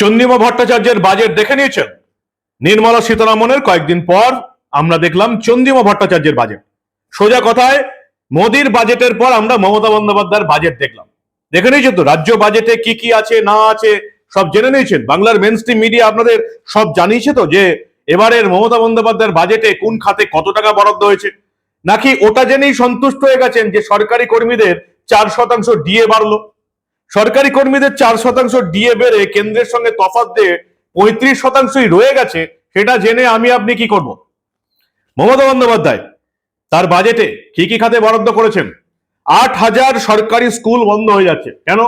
চন্দ্রিমা ভট্টাচার্যের বাজেট দেখে নিয়েছেন? নির্মলা সীতারামনের কয়েকদিন পর আমরা দেখলাম চন্দ্রিমা ভট্টাচার্যের বাজেট সোজা কথায়, মোদির বাজেটের পর আমরা মমতা বন্দ্যোপাধ্যায়ের বাজেট দেখলাম। দেখে নিয়েছেন তো, রাজ্য বাজেটে কি কি আছে, না আছে, সব জেনে নিয়েছেন? বাংলার মেন মিডিয়া আপনাদের সব জানিয়েছে তো যে, এবারের মমতা বন্দ্যোপাধ্যায়ের বাজেটে কোন খাতে কত টাকা বরাদ্দ হয়েছে? নাকি ওটা জেনেই সন্তুষ্ট হয়ে গেছেন যে সরকারি কর্মীদের চার শতাংশ ডিএ বাড়লো? সরকারি কর্মীদের চার শতাংশ ডিএ বেড়ে কেন্দ্রের সঙ্গে তফাৎ দিয়ে পঁয়ত্রিশ শতাংশই রয়ে গেছে, সেটা জেনে আমি আপনি কি করব? মমতা বন্দ্যোপাধ্যায়, তার বাজেটে কি কি খাতে বরাদ্দ করেছেন? আট হাজার সরকারি স্কুল বন্ধ হয়ে যাচ্ছে। কেন?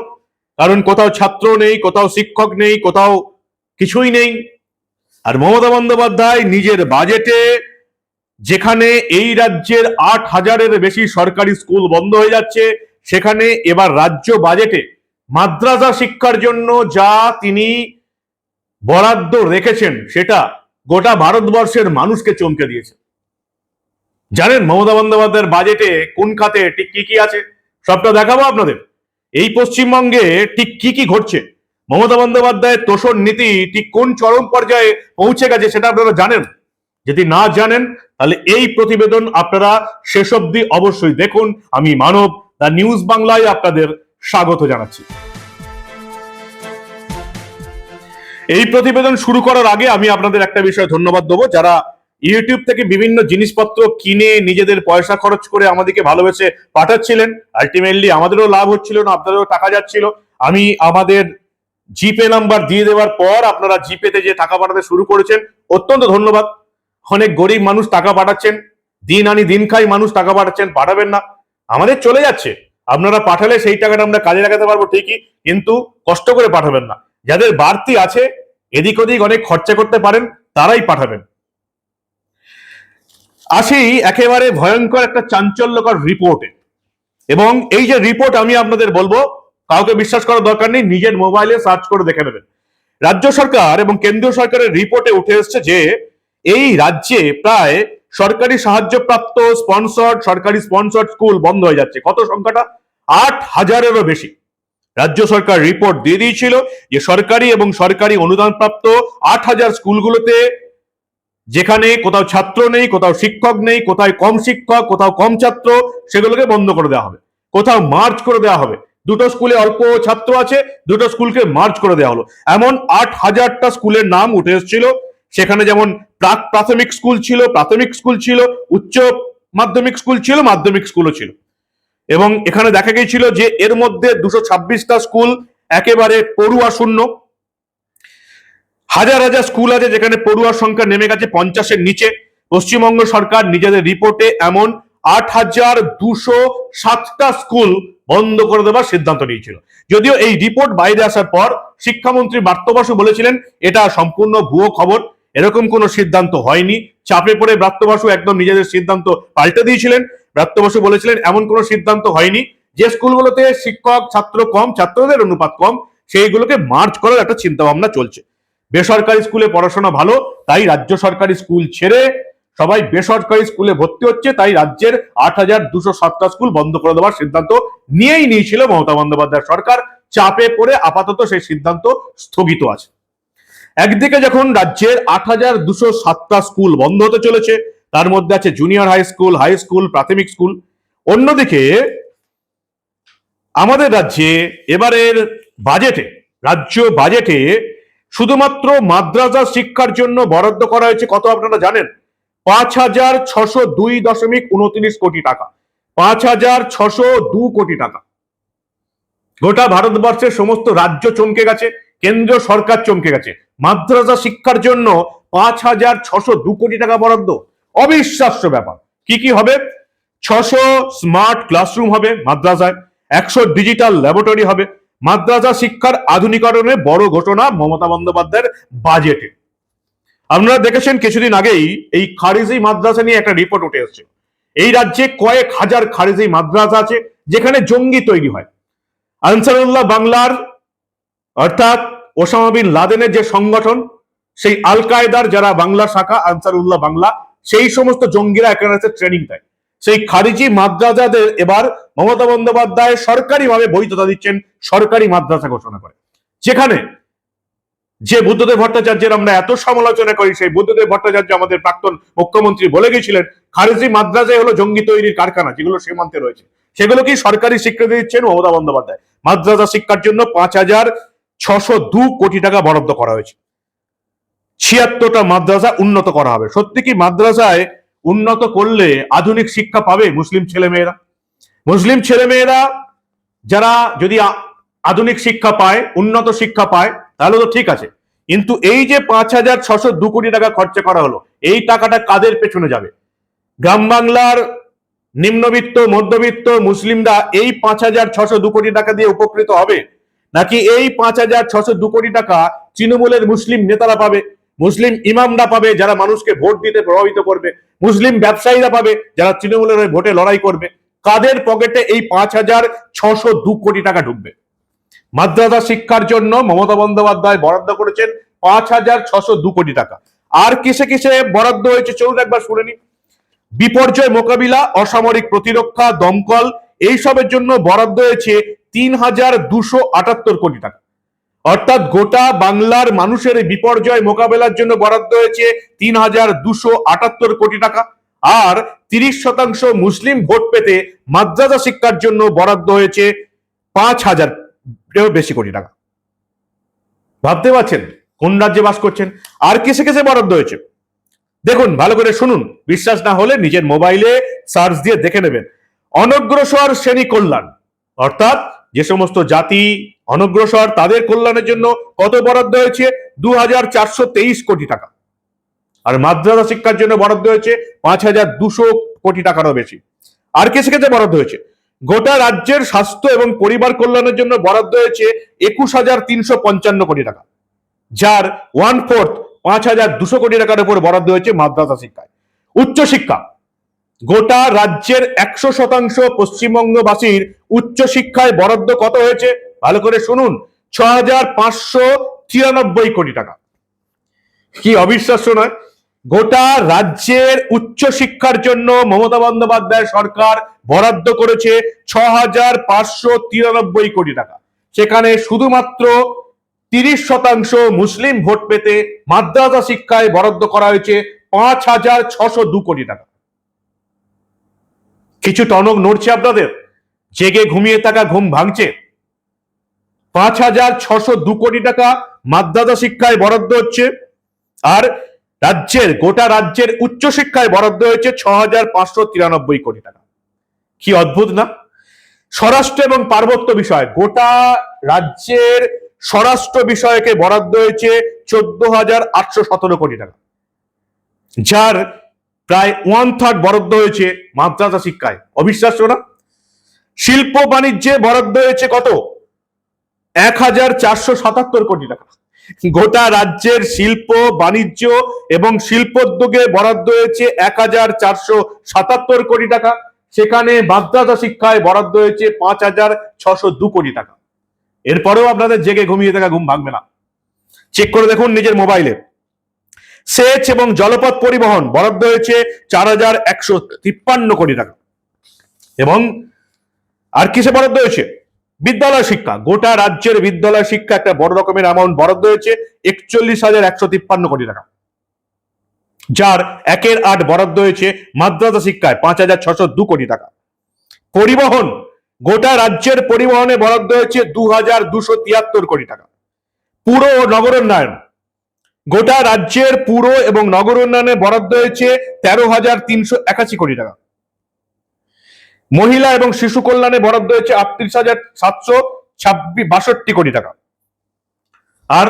কারণ কোথাও ছাত্র নেই, কোথাও শিক্ষক নেই, কোথাও কিছুই নেই। আর মমতা বন্দ্যোপাধ্যায় নিজের বাজেটে যেখানে এই রাজ্যের আট হাজারের বেশি সরকারি স্কুল বন্ধ হয়ে যাচ্ছে, সেখানে এবার রাজ্য বাজেটে মাদ্রাসা শিক্ষার জন্য যা তিনি বরাদ্দ রেখেছেন, সেটা গোটা ভারতবর্ষের মানুষকে চমকে দিয়েছে। জানেন মমতা বন্দ্যোপাধ্যায়ের বাজেটে কোন খাতে ঠিক কি কি আছে? সবটা দেখাবো আপনাদের। এই পশ্চিমবঙ্গে ঠিক কি কি ঘটছে? মমতা বন্দ্যোপাধ্যায়ের তোষণ নীতি ঠিক কোন চরম পর্যায়ে পৌঁছে গেছে সেটা আপনারা জানেন? যদি না জানেন, তাহলে এই প্রতিবেদন আপনারা শেষ অবধি অবশ্যই দেখুন। আমি মানব দা নিউজ বাংলায় আপনাদের স্বাগত জানাচ্ছি। এই প্রতিবেদন শুরু করার আগে আমি আপনাদের একটা বিষয় ধন্যবাদ দেবো। যারা ইউটিউব থেকে বিভিন্ন জিনিসপত্র কিনে নিজেদের পয়সা খরচ করে আমাদেরকে ভালোবেসে পাঠাচ্ছিলেন আলটিমেটলি আমাদেরও লাভ হচ্ছিল না, আপনাদেরও টাকা যাচ্ছিল। আমি আমাদের জিপে নাম্বার দিয়ে দেওয়ার পর আপনারা জিপেতে যে টাকা পাঠাতে শুরু করেছেন, অত্যন্ত ধন্যবাদ। অনেক গরিব মানুষ টাকা পাঠাচ্ছেন, দিন আনি দিন খাই মানুষ টাকা পাঠাচ্ছেন, পাঠাবেন না। আমাদের চলে যাচ্ছে। আপনারা পাঠালে সেই টাকাটা আমরা কাজে লাগাতে পারব ঠিকই, কিন্তু কষ্ট করে পাঠাবেন না। যাদের বাড়তি আছে, এদিক ওদিক অনেক খরচা করতে পারেন, তারাই পাঠাবেন। আসি একেবারে ভয়ঙ্কর একটা চাঞ্চল্যকর রিপোর্টে। এবং এই যে রিপোর্ট আমি আপনাদের বলব, কাউকে বিশ্বাস করার দরকার নেই, নিজের মোবাইলে সার্চ করে দেখে নেবেন। রাজ্য সরকার এবং কেন্দ্রীয় সরকারের রিপোর্টে উঠে এসছে যে, এই রাজ্যে প্রায় সরকারি সাহায্যপ্রাপ্ত স্পন্সর্ড সরকারি স্পন্সর্ড স্কুল বন্ধ হয়ে যাচ্ছে। কত সংখ্যাটা? আট হাজারেরও বেশি। রাজ্য সরকার রিপোর্ট দিয়ে দিয়েছিল যে সরকারি এবং সরকারি অনুদানপ্রাপ্ত আট হাজার স্কুলগুলোতে যেখানে কোথাও ছাত্র নেই, কোথাও শিক্ষক নেই, কোথায় কম শিক্ষক, কোথাও কম ছাত্র, সেগুলোকে বন্ধ করে দেওয়া হবে। কোথাও মার্চ করে দেওয়া হবে। দুটো স্কুলে অল্প ছাত্র আছে, দুটো স্কুলকে মার্চ করে দেওয়া হলো। এমন আট হাজারটা স্কুলের নাম উঠে এসেছিল। সেখানে যেমন প্রাক প্রাথমিক স্কুল ছিল, প্রাথমিক স্কুল ছিল, উচ্চ মাধ্যমিক স্কুল ছিল, মাধ্যমিক স্কুলও ছিল। এবং এখানে দেখা গিয়েছিল যে এর মধ্যে দুশো ছাব্বিশটা স্কুল একেবারে পড়ুয়া শূন্য। হাজার হাজার স্কুল আছে যেখানে পড়ুয়ার সংখ্যা নেমে গেছে পঞ্চাশের নিচে। পশ্চিমবঙ্গ সরকার নিজেদের রিপোর্টে এমন আট হাজার দুশো সাতটা স্কুল বন্ধ করে দেওয়ার সিদ্ধান্ত নিয়েছিল। যদিও এই রিপোর্ট বাইরে আসার পর শিক্ষামন্ত্রী বার্তবাসু বলেছিলেন, এটা সম্পূর্ণ ভুয়ো খবর। এরকম কোনো সিদ্ধান্ত হয়নি। চাপে পড়ে ব্রাত্য বসু একদম নিজেদের সিদ্ধান্ত পাল্টে দিয়েছিলেন। ব্রাত্য বসু বলেছিলেন, এমন কোনো সিদ্ধান্ত হয়নি। যে স্কুলগুলোতে শিক্ষক, ছাত্র কম, ছাত্রদের অনুপাত কম, সেইগুলোকে মার্চ করার একটা চিন্তা ভাবনা চলছে। বেসরকারি স্কুলে পড়াশোনা ভালো, তাই রাজ্য সরকারি স্কুল ছেড়ে সবাই বেসরকারি স্কুলে ভর্তি হচ্ছে, তাই রাজ্যের আট হাজার দুশো সাতটা স্কুল বন্ধ করে দেওয়ার সিদ্ধান্ত নিয়েই নিয়েছিল মমতা বন্দ্যোপাধ্যায় সরকার। চাপে পড়ে আপাতত সেই সিদ্ধান্ত স্থগিত আছে। একদিকে যখন রাজ্যের আট হাজার দুশো সাতটা স্কুল বন্ধ হতে চলেছে, তার মধ্যে আছে junior high school high school প্রাথমিক স্কুল অন্যদিকে আমাদের রাজ্যে এবারের বাজেটে রাজ্য বাজেটে শুধুমাত্র মাদ্রাসা শিক্ষার জন্য বরাদ্দ করা হয়েছে কত আপনারা জানেন? পাঁচ হাজার ছশো দুই দশমিক উনত্রিশ কোটি টাকা। পাঁচ হাজার ছশো দু কোটি টাকা। গোটা ভারতবর্ষের সমস্ত রাজ্য চমকে গেছে, কেন্দ্র সরকার চমকে গেছে। মাদ্রাসা শিক্ষার জন্য পাঁচ হাজার ছশো দু কোটি টাকা বরাদ্দ। অবিশ্বাস্য ব্যাপার। কি কি হবে? ছশো স্মার্ট ক্লাসরুম হবে মাদ্রাসায়, একশো ডিজিটাল ল্যাবরেটরি হবে। মাদ্রাসা শিক্ষার আধুনিকরণে বড় ঘটনা মমতা বন্দ্যোপাধ্যায়ের বাজেটে। আপনারা দেখেছেন কিছুদিন আগেই এই খারিজি মাদ্রাসা নিয়ে একটা রিপোর্ট উঠে এসেছে। এই রাজ্যে কয়েক হাজার খারিজি মাদ্রাসা আছে, যেখানে জঙ্গি তৈরি হয়। আনসারুল্লাহ বাংলার অর্থাৎ ওসামা বিন লাদেনের যে সংগঠন, সেই আল কায়দার যারা বাংলা শাখা, আনসারুল্লাহ বাংলা, সেই সমস্ত জঙ্গিরা এখানে ট্রেনিং দেয়। সেই খারিজি মাদ্রাসাদের এবার মমতা বন্দ্যোপাধ্যায় সরকারিভাবে বৈধতা দিচ্ছেন, সরকারি মাদ্রাসা ঘোষণা করে। যেখানে যে বুদ্ধদেব ভট্টাচার্যের আমরা এত সমালোচনা করি, সেই বুদ্ধদেব ভট্টাচার্য আমাদের প্রাক্তন মুখ্যমন্ত্রী বলে গেছিলেন, খারেজি মাদ্রাজে হলো জঙ্গি তৈরির কারখানা, যেগুলো সীমান্তে রয়েছে। সেগুলো কি সরকারি স্বীকৃতি দিচ্ছেন মমতা বন্দ্যোপাধ্যায়? মাদ্রাসা শিক্ষার জন্য পাঁচ হাজার ছশো দু কোটি টাকা বরাদ্দ করা হয়েছে। ছিয়াত্তরটা মাদ্রাসা উন্নত করা হবে। সত্যি কি মাদ্রাসায় উন্নত করলে আধুনিক শিক্ষা পাবে মুসলিম ছেলেমেয়েরা? মুসলিম ছেলেমেয়েরা যারা যদি আধুনিক শিক্ষা পায়, উন্নত শিক্ষা পায়, তাহলে তো ঠিক আছে। কিন্তু এই যে পাঁচ হাজার ছশো দু কোটি টাকা খরচা করা হলো, এই টাকাটা কাদের পেছনে যাবে? গ্রাম বাংলার নিম্নবিত্ত, মধ্যবিত্ত মুসলিমরা এই পাঁচ হাজার ছশো দু কোটি টাকা দিয়ে উপকৃত হবে? নাকি এই পাঁচ হাজার ছশো দু কোটি টাকা তৃণমূলের মুসলিম নেতারা পাবে? মুসলিম ইমামরা পাবে যারা মানুষকে ভোট দিতে প্রভাবিত করবে? মুসলিম ব্যবসায়ীরা পাবে যারা তৃণমূলের ভোটে লড়াই করবে? কাদের পকেটে এই পাঁচ হাজার ছশো দু কোটি টাকা ঢুকবে? মাদ্রাসা শিক্ষার জন্য মমতা বন্দ্যোপাধ্যায় বরাদ্দ করেছেন পাঁচ হাজার ছশো দু কোটি টাকা। আর কিসে কিসে বরাদ্দ হয়েছে চলুন একবার শুনে নিন বিপর্যয় মোকাবিলা, অসামরিক প্রতিরক্ষা, দমকল, এইসবের জন্য বরাদ্দ হয়েছে তিন হাজার দুশো আটাত্তর কোটি টাকা। অর্থাৎ গোটা বাংলার মানুষের বিপর্যয় মোকাবেলার জন্য বরাদ্দ হয়েছে তিন হাজার দুশো আটাত্তর কোটি টাকা। আর তিরিশ শতাংশ মুসলিম ভোট পেতে মাদ্রাসা শিক্ষার জন্য বরাদ্দ হয়েছে পাঁচ হাজার বেশি কোটি টাকা। ভাবতে পারছেন কোন রাজ্যে বাস করছেন? আর কিসে কিসে বরাদ্দ হয়েছে? দেখুন, ভালো করে শুনুন। বিশ্বাস না হলে নিজের মোবাইলে সার্চ দিয়ে দেখে নেবেন। অনগ্রসর শ্রেণি কল্যাণ, অর্থাৎ যে সমস্ত জাতি অনগ্রসর, তাদের কল্যাণের জন্য কত বরাদ্দ হয়েছে? দু হাজার চারশো তেইশ কোটি টাকা। আর মাদ্রাসা শিক্ষার জন্য বরাদ্দ হয়েছে পাঁচ হাজার দুশো কোটি টাকারও বেশি। আর কে সেক্ষেত্রে বরাদ্দ হয়েছে? গোটা রাজ্যের স্বাস্থ্য এবং পরিবার কল্যাণের জন্য বরাদ্দ হয়েছে একুশ হাজার তিনশো পঞ্চান্ন কোটি টাকা। যার ওয়ান ফোর্থ পাঁচ হাজার দুশো কোটি টাকার উপর বরাদ্দ হয়েছে মাদ্রাসা শিক্ষায়। উচ্চশিক্ষা গোটা রাজ্যের একশো শতাংশ পশ্চিমবঙ্গবাসীর উচ্চশিক্ষায় বরাদ্দ কত হয়েছে? ভালো করে শুনুন। ছ হাজার পাঁচশো তিরানব্বই কোটি টাকা। কি অবিশ্বাস্য নয়? গোটা রাজ্যের উচ্চশিক্ষার জন্য মমতা বন্দ্যোপাধ্যায় সরকার বরাদ্দ করেছে ছ হাজার পাঁচশো তিরানব্বই কোটি টাকা। সেখানে শুধুমাত্র তিরিশ শতাংশ মুসলিম ভোট পেতে মাদ্রাসা শিক্ষায় বরাদ্দ করা হয়েছে পাঁচ হাজার ছশো দু কোটি টাকা। কিছু টনক নড়ছে আপনাদের। জেগে ঘুমিয়ে থাকা ঘুম ভাঙছে। পাঁচ হাজার ছশো দু কোটি টাকা মাদ্রাসা শিক্ষায় বরাদ্দ হচ্ছে। আর রাজ্যের, গোটা রাজ্যের উচ্চশিক্ষায় বরাদ্দ হয়েছে ছ হাজার পাঁচশো তিরানব্বই কোটি টাকা। কি অদ্ভুত না? স্বরাষ্ট্র এবং পার্বত্য বিষয়। গোটা রাজ্যের স্বরাষ্ট্র বিষয়কে বরাদ্দ হয়েছে চোদ্দ হাজার আটশো সতেরো কোটি টাকা। যার প্রায় ওয়ান থার্ড বরাদ্দ হয়েছে মাদ্রাসা শিক্ষায়। অবিশ্বাস্য না? শিল্প বাণিজ্যে বরাদ্দ হয়েছে কত? এক হাজার চারশো সাতাত্তর কোটি টাকা। গোটা রাজ্যের শিল্প, বাণিজ্য এবং শিল্পোদ্যোগে বরাদ্দ হয়েছে এক হাজার চারশো সাতাত্তর কোটি টাকা। সেখানে মাদ্রাসা শিক্ষায় বরাদ্দ হয়েছে পাঁচ হাজার ছশো দু কোটি টাকা। এরপরেও আপনাদের জেগে ঘুমিয়ে থাকা ঘুম ভাঙবে না। চেক করে দেখুন নিজের মোবাইলে। সেচ এবং জলপথ পরিবহন বরাদ্দ হয়েছে চার হাজার একশো তিপ্পান্ন কোটি টাকা। এবং আর কিসে বরাদ্দ হয়েছে? বিদ্যালয় শিক্ষা। গোটা রাজ্যের বিদ্যালয় শিক্ষা একটা বড় রকমের অ্যামাউন্ট বরাদ্দ হয়েছে একচল্লিশ হাজার একশো তিপ্পান্ন কোটি টাকা। যার একের আট বরাদ্দ হয়েছে মাদ্রাসা শিক্ষায় পাঁচ হাজার ছশো দু কোটি টাকা। পরিবহন। গোটা রাজ্যের পরিবহনে বরাদ্দ হয়েছে দু হাজার দুশো তিয়াত্তর কোটি টাকা। পুরো নগরোন্নয়ন। গোটা রাজ্যের পুর এবং নগর উন্নয়নে বরাদ্দ হয়েছে তেরো হাজার তিনশো একাশি কোটি টাকা। মহিলা এবং শিশু কল্যাণে বরাদ্দ হয়েছে আটত্রিশ হাজার সাতশো ছাব্বিশ, বাষট্টি কোটি টাকা। আর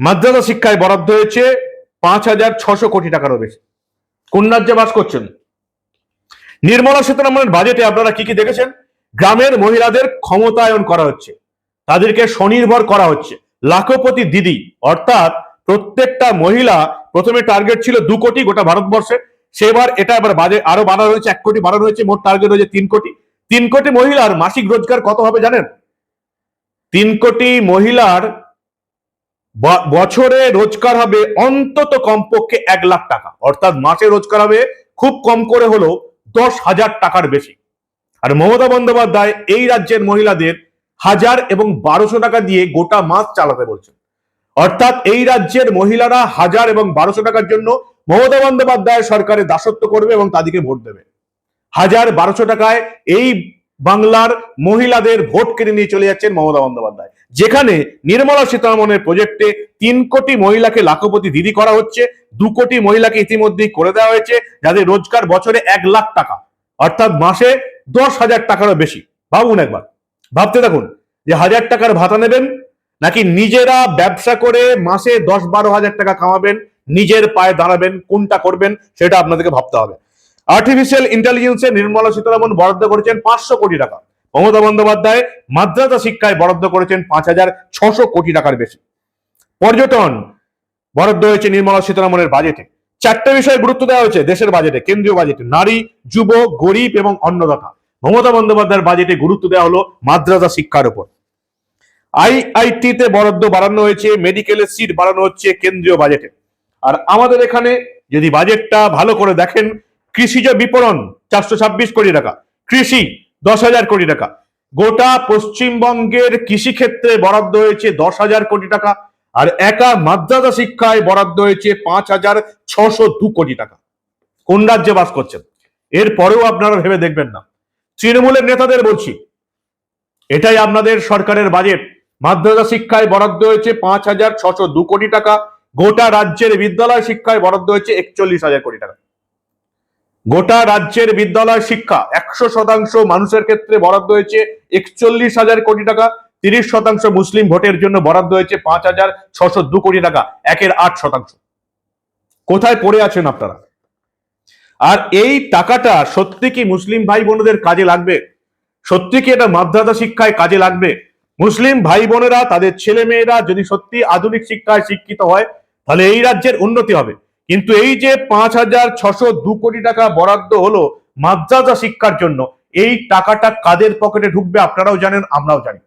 মাদ্রাসা শিক্ষায় বরাদ্দ হয়েছে পাঁচ হাজার ছশো কোটি টাকারও বেশি। কোন রাজ্যে বাস করছেন? নির্মলা সীতারামনের বাজেটে আপনারা কি কি দেখেছেন? গ্রামের মহিলাদের ক্ষমতায়ন করা হচ্ছে। তাদেরকে স্বনির্ভর করা হচ্ছে। লাখপতি দিদি, অর্থাৎ প্রত্যেকটা মহিলা প্রথমে টার্গেট ছিল দু কোটি গোটা ভারতবর্ষে। সেবার এটা এবার বাজে, আরও বাড়ানো হয়েছে এক কোটি বাড়ানো হয়েছে মোট টার্গেট হয়েছে তিন কোটি। তিন কোটি মহিলার মাসিক রোজগার কত হবে জানেন? তিন কোটি মহিলার বছরে রোজগার হবে অন্তত কমপক্ষে এক লাখ টাকা। অর্থাৎ মাসে রোজগার হবে খুব কম করে হলো দশ হাজার টাকার বেশি। আর মমতা বন্দ্যোপাধ্যায় এই রাজ্যের মহিলাদের হাজার এবং বারোশো টাকা দিয়ে গোটা মাস চালাতে বলছেন। অর্থাৎ এই রাজ্যের মহিলারা হাজার এবং বারোশো টাকার জন্য মমতা বন্দ্যোপাধ্যায় সরকারের দাসত্ব করবে এবং তাদেরকে ভোট দেবে। হাজার, বারোশো টাকায় এই বাংলার মহিলাদের ভোট কেড়ে নিয়ে চলে যাচ্ছেন মমতা বন্দ্যোপাধ্যায়। যেখানে নির্মলা সীতারামনের প্রজেক্টে তিন কোটি মহিলাকে লাখপতি দিদি করা হচ্ছে, দু কোটি মহিলাকে ইতিমধ্যেই করে দেওয়া হয়েছে, যাদের রোজগার বছরে এক লাখ টাকা। অর্থাৎ মাসে দশ হাজার টাকারও বেশি। ভাবুন একবার। ভাবতে দেখুন যে হাজার টাকার ভাতা নেবেন নাকি নিজেরা ব্যবসা করে মাসে দশ বারো হাজার টাকা কামাবেন, নিজের পায়ে দাঁড়াবেন, কোনটা করবেন সেটা আপনাদেরকে ভাবতে হবে। আর্টিফিশিয়াল ইন্টেলিজেন্সে নির্মলা সীতারামন বরাদ্দ করেছেন পাঁচশো কোটি টাকা। মমতা বন্দ্যোপাধ্যায় মাদ্রাসা শিক্ষায় বরাদ্দ করেছেন পাঁচ হাজার ছশো কোটি টাকার বেশি। পর্যটন বরাদ্দ হয়েছে নির্মলা সীতারামনের বাজেটে চারটে বিষয়ে গুরুত্ব দেওয়া হয়েছে দেশের বাজেটে কেন্দ্রীয় বাজেটে নারী যুব গরিব এবং অন্নদাতা। মমতা বন্দ্যোপাধ্যায়ের বাজেটে গুরুত্ব দেওয়া হলো মাদ্রাসা শিক্ষার উপর। আইআইটি তে বরাদ্দ বাড়ানো হয়েছে মেডিকেলের সিট বাড়ানো হচ্ছে কেন্দ্রীয় বাজেটে আর আমাদের এখানে যদি বাজেটটা ভালো করে দেখেন, কৃষিজ বিপণন চারশো ছাব্বিশ কোটি টাকা, কৃষি দশ হাজার কোটি টাকা, গোটা পশ্চিমবঙ্গের কৃষিক্ষেত্রে বরাদ্দ হয়েছে দশ হাজার কোটি টাকা, আর একা মাদ্রাসা শিক্ষায় বরাদ্দ হয়েছে পাঁচ হাজার ছশো দু কোটি টাকা। কোন রাজ্যে বাস করছেন? এরপরেও আপনারা ভেবে দেখবেন না। তৃণমূলের নেতাদের বলছি, এটাই আপনাদের সরকারের বাজেট মাদ্রাসা শিক্ষায় বরাদ্দ হয়েছে পাঁচ হাজার ছশো দু কোটি টাকা। গোটা রাজ্যের বিদ্যালয় শিক্ষায় বরাদ্দ হয়েছে একচল্লিশ হাজার কোটি টাকা। গোটা রাজ্যের বিদ্যালয় শিক্ষা একশো শতাংশ মানুষের ক্ষেত্রে বরাদ্দ হয়েছে একচল্লিশ হাজার কোটি টাকা। তিরিশ শতাংশ মুসলিম ভোটের জন্য বরাদ্দ হয়েছে পাঁচ হাজার ছশো দু কোটি টাকা, একের আট শতাংশ। কোথায় পড়ে আছেন আপনারা? আর এই টাকাটা সত্যি কি মুসলিম ভাই বোনদের কাজে লাগবে? সত্যি কি এটা মাদ্রাসা শিক্ষায় কাজে লাগবে? মুসলিম ভাই বোনেরা, তাদের ছেলে মেয়েরা যদি সত্যি আধুনিক শিক্ষায় শিক্ষিত হয়, তাহলে এই রাজ্যের উন্নতি হবে। কিন্তু এই যে পাঁচ হাজার ছশো দু কোটি টাকা বরাদ্দ হলো মাদ্রাসা শিক্ষার জন্য, এই টাকাটা কাদের পকেটে ঢুকবে আপনারাও জানেন, আমরাও জানি।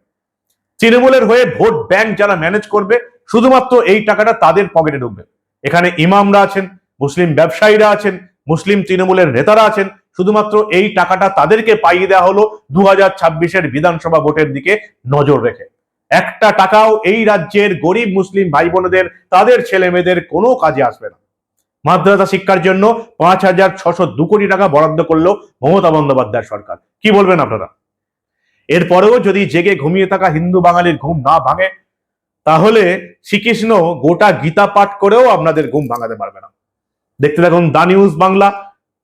তৃণমূলের হয়ে ভোট ব্যাংক যারা ম্যানেজ করবে, শুধুমাত্র এই টাকাটা তাদের পকেটে ঢুকবে। এখানে ইমামরা আছেন, মুসলিম ব্যবসায়ীরা আছেন, মুসলিম তৃণমূলের নেতারা আছেন শুধুমাত্র এই টাকাটা তাদেরকে পাইয়ে দেওয়া হলো দু হাজার ছাব্বিশের বিধানসভা ভোটের দিকে নজর রেখে। একটা টাকাও এই রাজ্যের গরিব মুসলিম ভাই বোনেদের তাদের ছেলে মেয়েদের কোনো কাজে আসবে না। মাদ্রাসা শিক্ষার জন্য পাঁচ হাজার ছশো দু কোটি টাকা বরাদ্দ করল মমতা বন্দ্যোপাধ্যায় সরকার। কি বলবেন আপনারা? এরপরেও যদি জেগে ঘুমিয়ে থাকা হিন্দু বাঙালির ঘুম না ভাঙে, তাহলে শ্রীকৃষ্ণ গোটা গীতা পাঠ করেও আপনাদের ঘুম ভাঙাতে পারবে না। দেখতে থাকুন দা নিউজ বাংলা।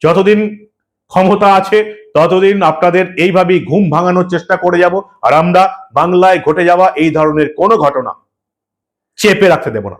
যতদিন ক্ষমতা আছে, ততদিন আপনাদের এইভাবেই ঘুম ভাঙানোর চেষ্টা করে যাব আর আমরা বাংলায় ঘটে যাওয়া এই ধরনের কোনো ঘটনা চেপে রাখতে দেব না।